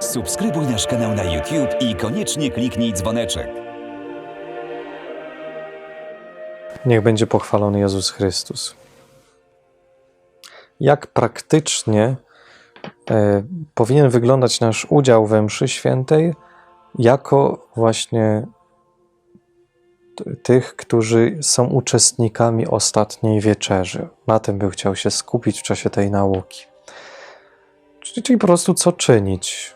Subskrybuj nasz kanał na YouTube i koniecznie kliknij dzwoneczek. Niech będzie pochwalony Jezus Chrystus. Jak praktycznie e, powinien wyglądać nasz udział we mszy świętej jako właśnie tych, którzy są uczestnikami ostatniej wieczerzy. Na tym bym chciał się skupić w czasie tej nauki. Czyli, czyli po prostu co czynić,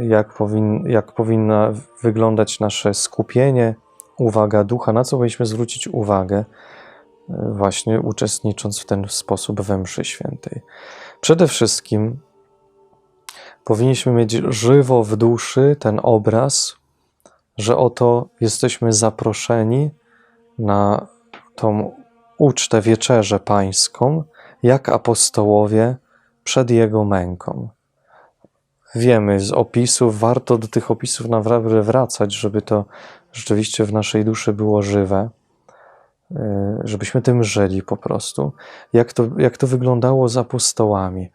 jak, powin, jak powinno wyglądać nasze skupienie, uwaga ducha, na co powinniśmy zwrócić uwagę, e, właśnie uczestnicząc w ten sposób we mszy świętej. Przede wszystkim powinniśmy mieć żywo w duszy ten obraz, że oto jesteśmy zaproszeni na tą ucztę wieczerzę pańską, jak apostołowie przed jego męką. Wiemy z opisów, warto do tych opisów naprawdę wracać, żeby to rzeczywiście w naszej duszy było żywe, y, żebyśmy tym żyli po prostu. Jak to, jak to wyglądało z apostołami,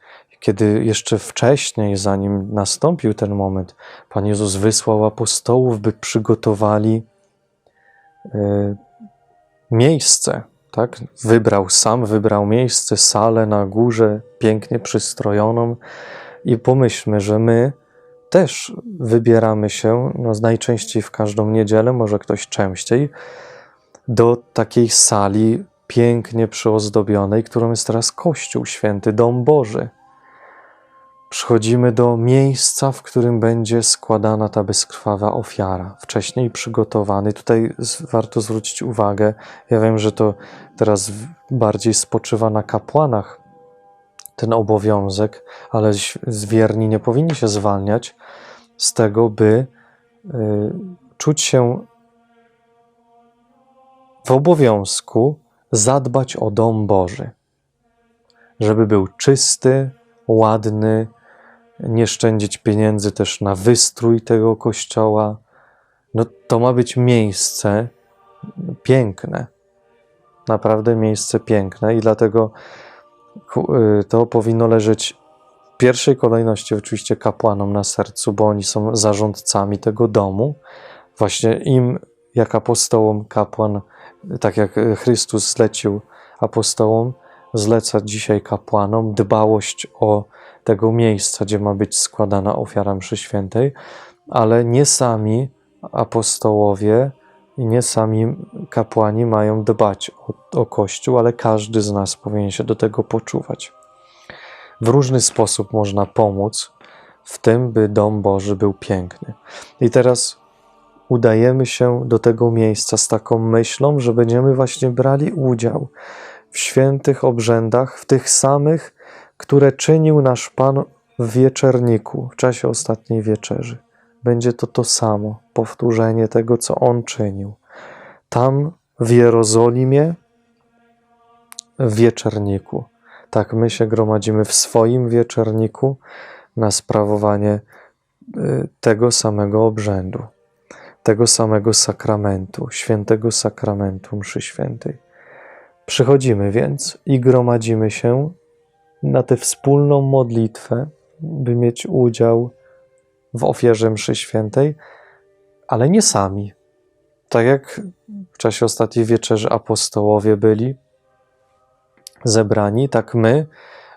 kiedy jeszcze wcześniej, zanim nastąpił ten moment, Pan Jezus wysłał apostołów, by przygotowali y, miejsce. Tak? Wybrał sam, wybrał miejsce, salę na górze, pięknie przystrojoną. I pomyślmy, że my też wybieramy się, no najczęściej w każdą niedzielę, może ktoś częściej, do takiej sali pięknie przyozdobionej, którą jest teraz Kościół Święty, Dom Boży. Przychodzimy do miejsca, w którym będzie składana ta bezkrwawa ofiara, wcześniej przygotowany. Tutaj warto zwrócić uwagę, ja wiem, że to teraz bardziej spoczywa na kapłanach, ten obowiązek, ale ś- wierni nie powinni się zwalniać z tego, by y, czuć się w obowiązku zadbać o dom Boży, żeby był czysty, ładny, nie szczędzić pieniędzy też na wystrój tego kościoła. No to ma być miejsce piękne, naprawdę miejsce piękne i dlatego y, to powinno leżeć w pierwszej kolejności oczywiście kapłanom na sercu, bo oni są zarządcami tego domu. Właśnie im, jak apostołom, kapłan, tak jak Chrystus zlecił apostołom, zleca dzisiaj kapłanom dbałość o tego miejsca, gdzie ma być składana ofiara mszy świętej, ale nie sami apostołowie i nie sami kapłani mają dbać o, o Kościół, ale każdy z nas powinien się do tego poczuwać. W różny sposób można pomóc w tym, by dom Boży był piękny. I teraz udajemy się do tego miejsca z taką myślą, że będziemy właśnie brali udział w świętych obrzędach, w tych samych, które czynił nasz Pan w wieczerniku, w czasie ostatniej wieczerzy. Będzie to to samo, powtórzenie tego, co On czynił. Tam w Jerozolimie, w wieczerniku. Tak my się gromadzimy w swoim wieczerniku na sprawowanie y, tego samego obrzędu, tego samego sakramentu, świętego sakramentu mszy świętej. Przychodzimy więc i gromadzimy się na tę wspólną modlitwę, by mieć udział w ofierze mszy świętej, ale nie sami. Tak jak w czasie ostatniej wieczerzy apostołowie byli zebrani, tak my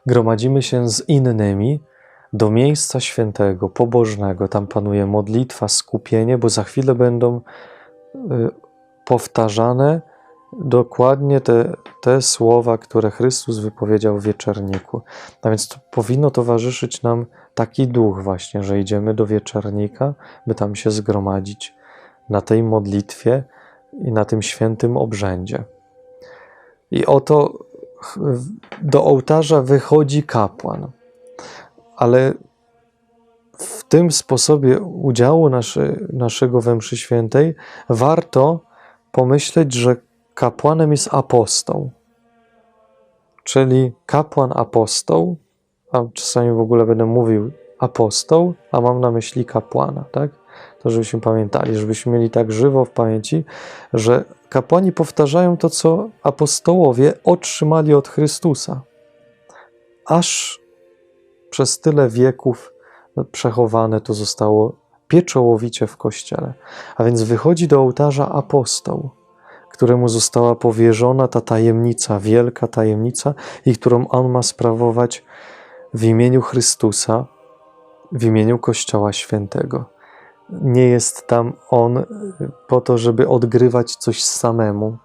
gromadzimy się z innymi do miejsca świętego, pobożnego. Tam panuje modlitwa, skupienie, bo za chwilę będą y, powtarzane dokładnie te, te słowa, które Chrystus wypowiedział w wieczerniku. A więc to powinno towarzyszyć nam taki duch właśnie, że idziemy do wieczernika, by tam się zgromadzić na tej modlitwie i na tym świętym obrzędzie. I oto do ołtarza wychodzi kapłan, ale w tym sposobie udziału nasze, naszego we mszy świętej warto pomyśleć, że kapłanem jest apostoł. Czyli kapłan apostoł, a czasami w ogóle będę mówił apostoł, a mam na myśli kapłana, tak? To żebyśmy pamiętali, żebyśmy mieli tak żywo w pamięci, że kapłani powtarzają to, co apostołowie otrzymali od Chrystusa. aż przez tyle wieków przechowane to zostało pieczołowicie w kościele. A więc wychodzi do ołtarza apostoł, któremu została powierzona ta tajemnica, wielka tajemnica, i którą on ma sprawować w imieniu Chrystusa, w imieniu Kościoła Świętego. Nie jest tam on po to, żeby odgrywać coś samemu,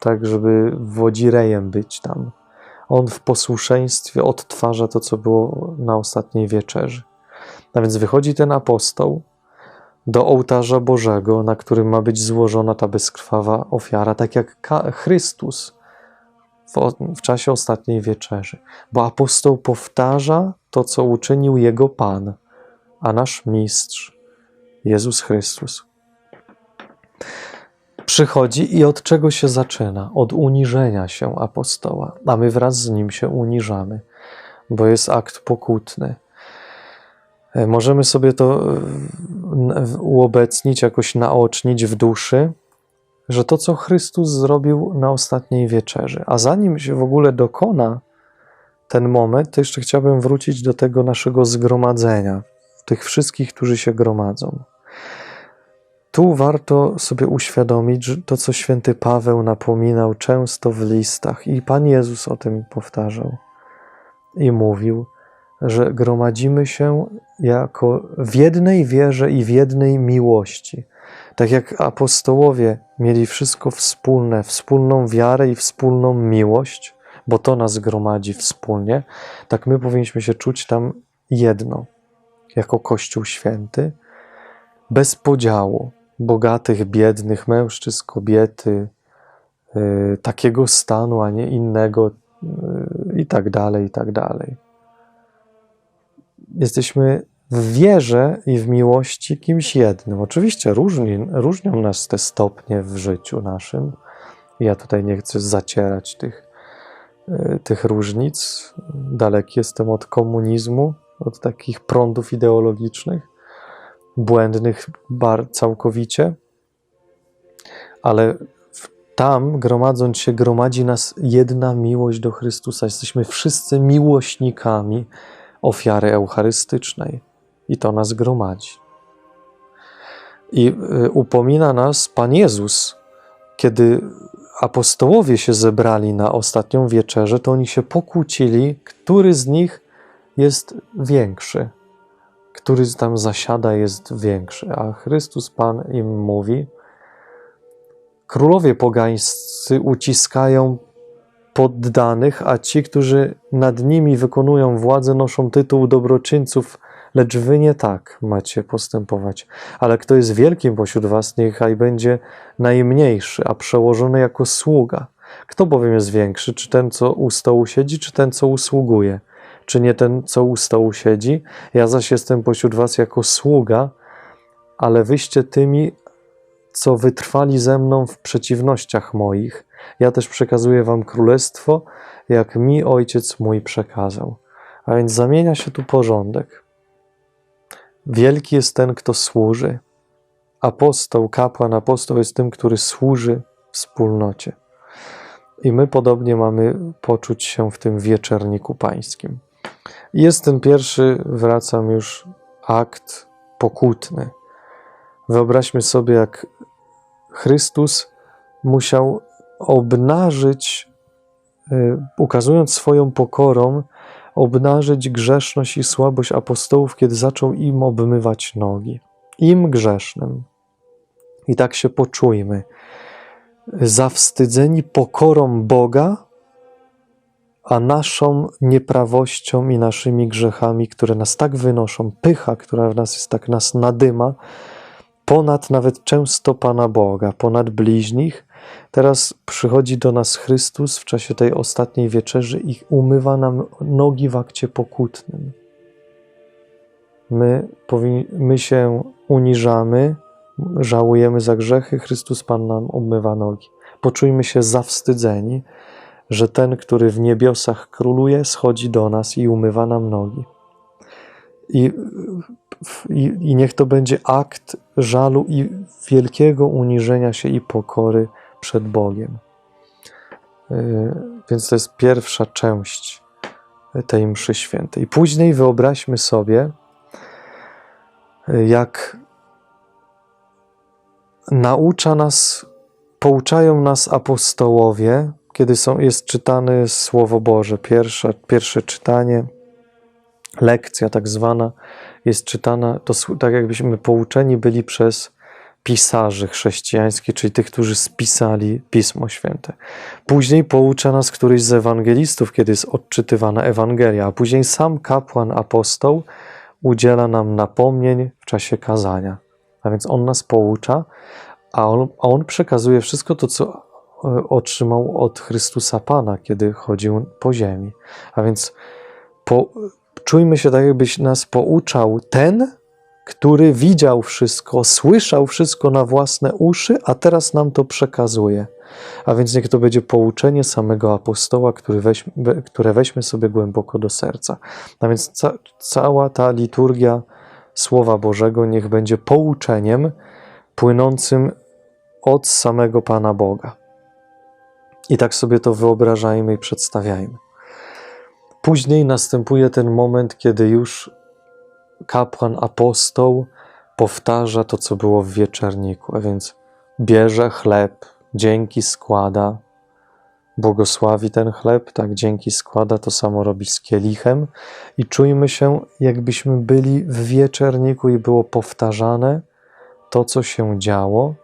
tak, żeby wodzirejem być tam. On w posłuszeństwie odtwarza to, co było na ostatniej wieczerzy. A więc wychodzi ten apostoł do ołtarza Bożego, na którym ma być złożona ta bezkrwawa ofiara, tak jak Chrystus w, w czasie ostatniej wieczerzy. Bo apostoł powtarza to, co uczynił jego Pan, a nasz mistrz, Jezus Chrystus. Przychodzi i od czego się zaczyna? Od uniżenia się apostoła, a my wraz z nim się uniżamy, bo jest akt pokutny. E, Możemy sobie to e, uobecnić, jakoś naocznić w duszy, że to, co Chrystus zrobił na ostatniej wieczerzy, a zanim się w ogóle dokona ten moment, to jeszcze chciałbym wrócić do tego naszego zgromadzenia, tych wszystkich, którzy się gromadzą. Tu warto sobie uświadomić, że to, co święty Paweł napominał często w listach, i Pan Jezus o tym powtarzał i mówił, że gromadzimy się jako w jednej wierze i w jednej miłości. Tak jak apostołowie mieli wszystko wspólne, wspólną wiarę i wspólną miłość, bo to nas gromadzi wspólnie, tak my powinniśmy się czuć tam jedno, jako Kościół Święty, bez podziału bogatych, biednych, mężczyzn, kobiety, y, takiego stanu, a nie innego, y, i tak dalej, i tak dalej. Jesteśmy w wierze i w miłości kimś jednym. Oczywiście różni, różnią nas te stopnie w życiu naszym. Ja tutaj nie chcę zacierać tych, y, tych różnic. Daleki jestem od komunizmu, od takich prądów ideologicznych, błędnych bar całkowicie, ale tam, gromadząc się, gromadzi nas jedna miłość do Chrystusa. Jesteśmy wszyscy miłośnikami ofiary eucharystycznej i to nas gromadzi. I y, upomina nas Pan Jezus, kiedy apostołowie się zebrali na ostatnią wieczerzę, to oni się pokłócili, który z nich jest większy, który tam zasiada jest większy. A Chrystus Pan im mówi: Królowie pogańscy uciskają poddanych, a ci, którzy nad nimi wykonują władzę, noszą tytuł dobroczyńców, lecz wy nie tak macie postępować. Ale kto jest wielkim pośród was, niechaj będzie najmniejszy, a przełożony jako sługa. Kto bowiem jest większy, czy ten, co u stołu siedzi, czy ten, co usługuje? Czy nie ten, co u stołu siedzi? Ja zaś jestem pośród was jako sługa, ale wyście tymi, co wytrwali ze mną w przeciwnościach moich. Ja też przekazuję wam królestwo, jak mi ojciec mój przekazał. A więc zamienia się tu porządek. Wielki jest ten, kto służy. Apostoł, kapłan, apostoł jest tym, który służy wspólnocie. I my podobnie mamy poczuć się w tym wieczerniku pańskim. Jest ten pierwszy, wracam już, akt pokutny. Wyobraźmy sobie, jak Chrystus musiał obnażyć, y, ukazując swoją pokorą, obnażyć grzeszność i słabość apostołów, kiedy zaczął im obmywać nogi. Im grzesznym. I tak się poczujmy. Zawstydzeni pokorą Boga, a naszą nieprawością i naszymi grzechami, które nas tak wynoszą, pycha, która w nas jest, tak nas nadyma, ponad nawet często Pana Boga, ponad bliźnich. Teraz przychodzi do nas Chrystus w czasie tej ostatniej wieczerzy i umywa nam nogi w akcie pokutnym. My, my się uniżamy, żałujemy za grzechy, Chrystus Pan nam umywa nogi. Poczujmy się zawstydzeni, że ten, który w niebiosach króluje, schodzi do nas i umywa nam nogi. I, i, I niech to będzie akt żalu i wielkiego uniżenia się i pokory przed Bogiem. Yy, Więc to jest pierwsza część tej mszy świętej. Później wyobraźmy sobie, jak naucza nas, pouczają nas apostołowie, kiedy są, jest czytane Słowo Boże, pierwsze, pierwsze czytanie, lekcja tak zwana, jest czytana, to tak jakbyśmy pouczeni byli przez pisarzy chrześcijańskich, czyli tych, którzy spisali Pismo Święte. Później poucza nas któryś z ewangelistów, kiedy jest odczytywana Ewangelia, a później sam kapłan apostoł udziela nam napomnień w czasie kazania. A więc on nas poucza, a on, a on przekazuje wszystko to, co e, otrzymał od Chrystusa Pana, kiedy chodził po ziemi. A więc po, czujmy się tak, jakbyś nas pouczał ten, który widział wszystko, słyszał wszystko na własne uszy, a teraz nam to przekazuje. A więc niech to będzie pouczenie samego apostoła, który które weźmy sobie głęboko do serca. A więc ca, cała ta liturgia Słowa Bożego niech będzie pouczeniem płynącym od samego Pana Boga. I tak sobie to wyobrażajmy i przedstawiajmy. Później następuje ten moment, kiedy już kapłan, apostoł powtarza to, co było w wieczerniku, a więc bierze chleb, dzięki składa, błogosławi ten chleb, tak dzięki składa, to samo robi z kielichem i czujmy się, jakbyśmy byli w wieczerniku i było powtarzane to, co się działo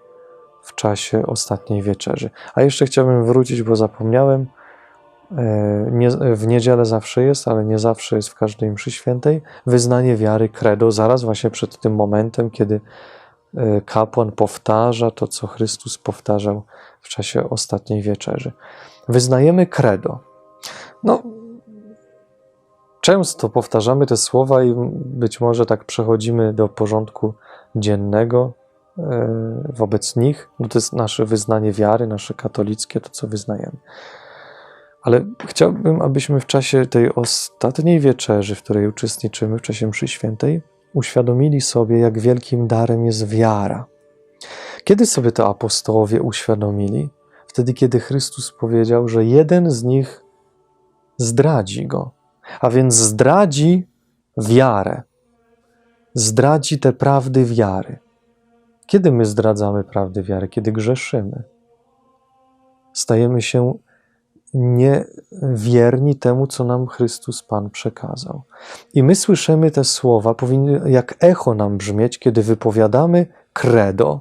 w czasie ostatniej wieczerzy. A jeszcze chciałbym wrócić, bo zapomniałem, nie, w niedzielę zawsze jest, ale nie zawsze jest w każdej mszy świętej, wyznanie wiary credo, zaraz właśnie przed tym momentem, kiedy e, kapłan powtarza to, co Chrystus powtarzał w czasie ostatniej wieczerzy. Wyznajemy credo. No, często powtarzamy te słowa i być może tak przechodzimy do porządku dziennego e, wobec nich, bo to jest nasze wyznanie wiary, nasze katolickie, to co wyznajemy. Ale chciałbym, abyśmy w czasie tej ostatniej wieczerzy, w której uczestniczymy, w czasie mszy świętej, uświadomili sobie, jak wielkim darem jest wiara. Kiedy sobie to apostołowie uświadomili? Wtedy, kiedy Chrystus powiedział, że jeden z nich zdradzi go, a więc zdradzi wiarę, zdradzi te prawdy wiary. Kiedy my zdradzamy prawdy wiary? Kiedy grzeszymy. Stajemy się niewierni temu, co nam Chrystus Pan przekazał. I my słyszymy te słowa, powinny jak echo nam brzmieć, kiedy wypowiadamy credo,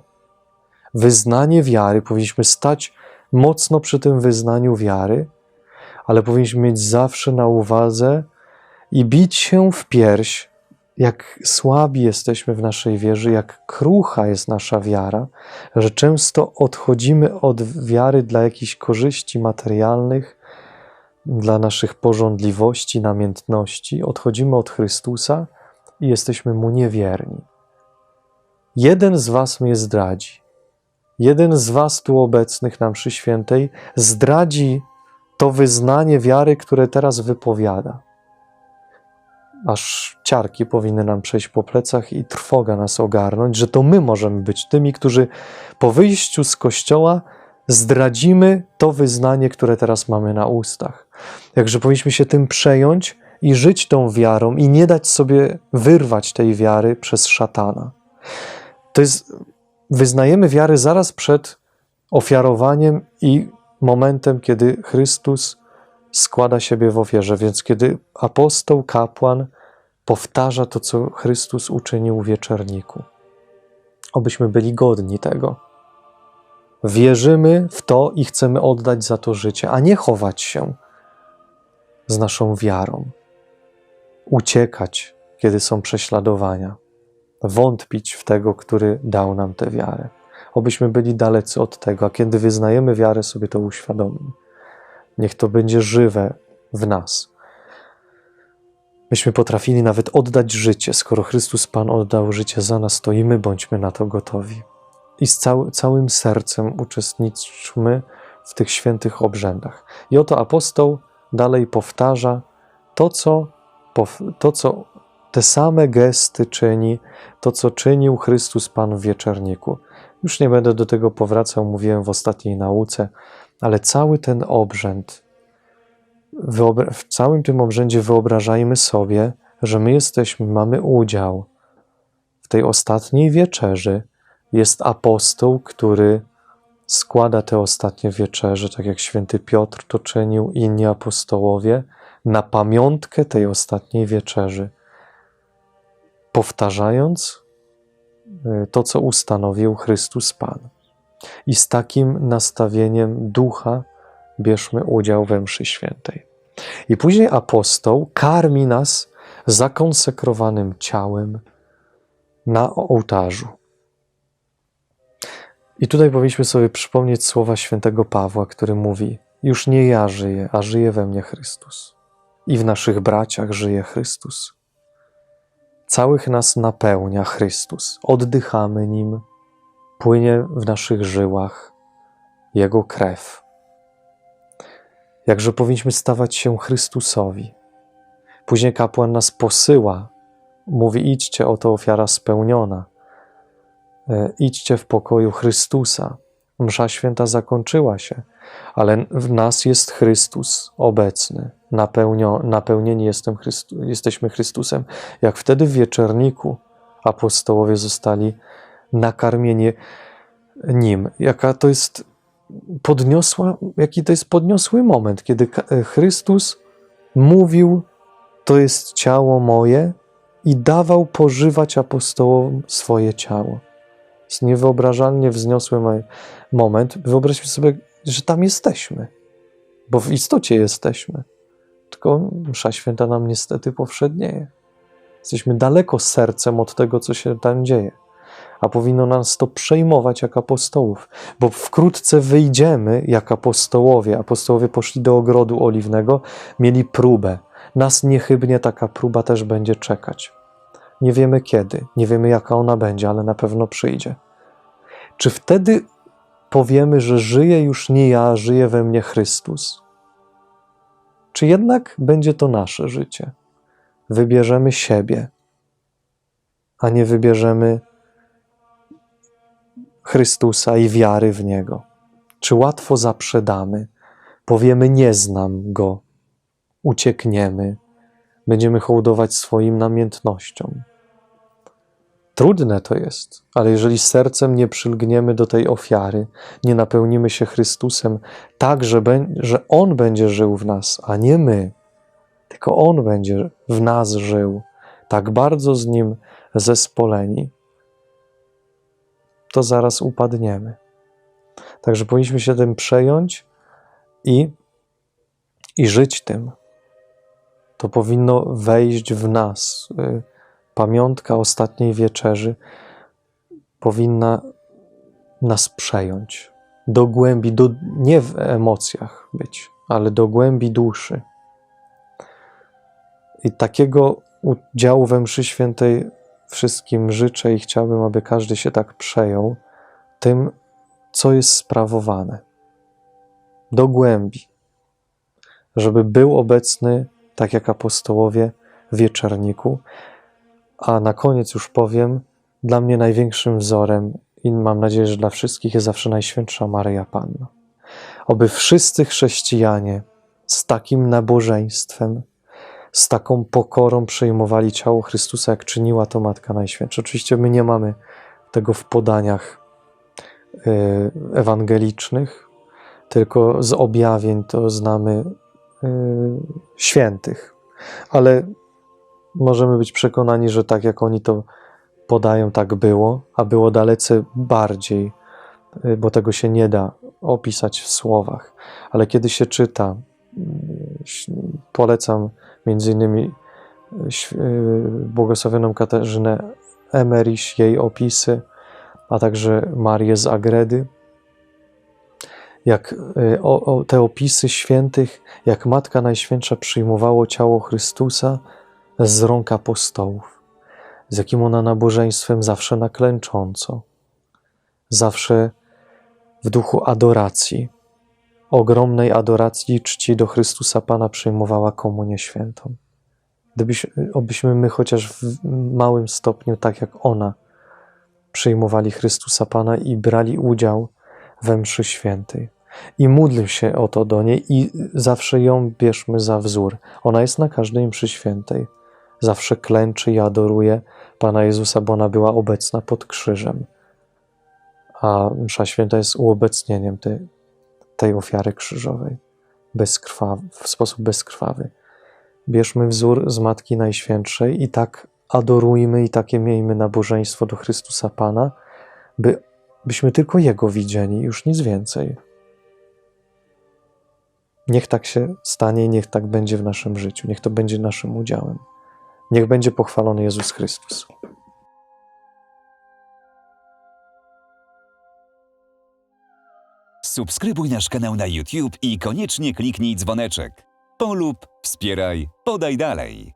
wyznanie wiary. Powinniśmy stać mocno przy tym wyznaniu wiary, ale powinniśmy mieć zawsze na uwadze i bić się w pierś, jak słabi jesteśmy w naszej wierze, jak krucha jest nasza wiara, że często odchodzimy od wiary dla jakichś korzyści materialnych, dla naszych porządliwości, namiętności, odchodzimy od Chrystusa i jesteśmy Mu niewierni. Jeden z Was mnie zdradzi. Jeden z Was tu obecnych na mszy świętej zdradzi to wyznanie wiary, które teraz wypowiada. Aż ciarki powinny nam przejść po plecach i trwoga nas ogarnąć, że to my możemy być tymi, którzy po wyjściu z kościoła zdradzimy to wyznanie, które teraz mamy na ustach. Jakże powinniśmy się tym przejąć i żyć tą wiarą i nie dać sobie wyrwać tej wiary przez szatana. To jest, wyznajemy wiary zaraz przed ofiarowaniem i momentem, kiedy Chrystus składa siebie w ofierze. Więc kiedy apostoł, kapłan powtarza to, co Chrystus uczynił w wieczerniku, obyśmy byli godni tego. Wierzymy w to i chcemy oddać za to życie, a nie chować się z naszą wiarą, uciekać, kiedy są prześladowania, wątpić w tego, który dał nam tę wiarę. Obyśmy byli dalecy od tego, a kiedy wyznajemy wiarę, sobie to uświadomimy. Niech to będzie żywe w nas. Myśmy potrafili nawet oddać życie. Skoro Chrystus Pan oddał życie za nas, to i my bądźmy na to gotowi. I z cały, całym sercem uczestniczmy w tych świętych obrzędach. I oto apostoł dalej powtarza to, co, to, co te same gesty czyni, to, co czynił Chrystus Pan w wieczerniku. Już nie będę do tego powracał, mówiłem w ostatniej nauce, ale cały ten obrzęd w całym tym obrzędzie wyobrażajmy sobie, że my jesteśmy, mamy udział w tej ostatniej wieczerzy. Jest apostoł, który składa te ostatnie wieczerze, tak jak święty Piotr to czynił, inni apostołowie, na pamiątkę tej ostatniej wieczerzy, powtarzając y, to, co ustanowił Chrystus Pan. I z takim nastawieniem ducha bierzmy udział we mszy świętej. I później apostoł karmi nas zakonsekrowanym ciałem na ołtarzu. I tutaj powinniśmy sobie przypomnieć słowa świętego Pawła, który mówi: Już nie ja żyję, a żyje we mnie Chrystus. I w naszych braciach żyje Chrystus. Całych nas napełnia Chrystus. Oddychamy nim, płynie w naszych żyłach Jego krew. Jakże powinniśmy stawać się Chrystusowi. Później kapłan nas posyła, mówi: idźcie, oto ofiara spełniona. E, Idźcie w pokoju Chrystusa. Msza święta zakończyła się, ale w nas jest Chrystus obecny. Napełnio, napełnieni jestem Chrystu, jesteśmy Chrystusem. Jak wtedy w wieczerniku apostołowie zostali nakarmieni nim. Jaka to jest podniosła, jaki to jest podniosły moment, kiedy Ka- Chrystus mówił: To jest ciało moje, i dawał pożywać apostołom swoje ciało. Jest niewyobrażalnie wzniosły mo- moment. Wyobraźmy sobie, że tam jesteśmy, bo w istocie jesteśmy. Tylko msza święta nam niestety powszednieje. Jesteśmy daleko sercem od tego, co się tam dzieje. A powinno nas to przejmować jak apostołów, bo wkrótce wyjdziemy jak apostołowie. Apostołowie poszli do ogrodu oliwnego, mieli próbę. Nas niechybnie taka próba też będzie czekać. Nie wiemy kiedy, nie wiemy jaka ona będzie, ale na pewno przyjdzie. Czy wtedy powiemy, że żyje już nie ja, żyje we mnie Chrystus? Czy jednak będzie to nasze życie? Wybierzemy siebie, a nie wybierzemy Chrystusa i wiary w Niego? Czy łatwo zaprzedamy? Powiemy: Nie znam Go, uciekniemy, będziemy hołdować swoim namiętnościom. Trudne to jest, ale jeżeli sercem nie przylgniemy do tej ofiary, nie napełnimy się Chrystusem tak, że, że On będzie żył w nas, a nie my, tylko On będzie w nas żył, tak bardzo z Nim zespoleni, to zaraz upadniemy. Także powinniśmy się tym przejąć i, i żyć tym to powinno wejść w nas. Y, Pamiątka ostatniej wieczerzy powinna nas przejąć do głębi, do, nie w emocjach być, ale do głębi duszy. I takiego udziału we mszy świętej wszystkim życzę i chciałbym, aby każdy się tak przejął tym, co jest sprawowane. Do głębi. Żeby był obecny tak jak apostołowie w wieczorniku. A na koniec już powiem, dla mnie największym wzorem i mam nadzieję, że dla wszystkich jest zawsze Najświętsza Maryja Panna. Oby wszyscy chrześcijanie z takim nabożeństwem, z taką pokorą przyjmowali ciało Chrystusa, jak czyniła to Matka Najświętsza. Oczywiście my nie mamy tego w podaniach y, ewangelicznych, tylko z objawień to znamy y, świętych, ale możemy być przekonani, że tak jak oni to podają, tak było, a było dalece bardziej, y, bo tego się nie da opisać w słowach. Ale kiedy się czyta, polecam między innymi ś- y, błogosławioną Katarzynę Emeriś, jej opisy, a także Marię z Agredy, jak y, o, o, te opisy świętych, jak Matka Najświętsza przyjmowało ciało Chrystusa z rąk apostołów, z jakim ona nabożeństwem zawsze naklęcząco, zawsze w duchu adoracji, ogromnej adoracji i czci do Chrystusa Pana przyjmowała komunię świętą. Gdybyś, obyśmy my chociaż w małym stopniu, tak jak ona, przyjmowali Chrystusa Pana i brali udział we mszy świętej. i módl się o to do niej i zawsze ją bierzmy za wzór. Ona jest na każdej mszy świętej. Zawsze klęczy i adoruje Pana Jezusa, bo ona była obecna pod krzyżem. A msza święta jest uobecnieniem tej, tej ofiary krzyżowej w sposób bezkrwawy. Bierzmy wzór z Matki Najświętszej i tak adorujmy i takie miejmy nabożeństwo do Chrystusa Pana, by, byśmy tylko Jego widzieli, już nic więcej. Niech tak się stanie niech tak będzie w naszym życiu, niech to będzie naszym udziałem. Niech będzie pochwalony Jezus Chrystus. Subskrybuj nasz kanał na YouTube i koniecznie kliknij dzwoneczek. Polub, wspieraj, podaj dalej.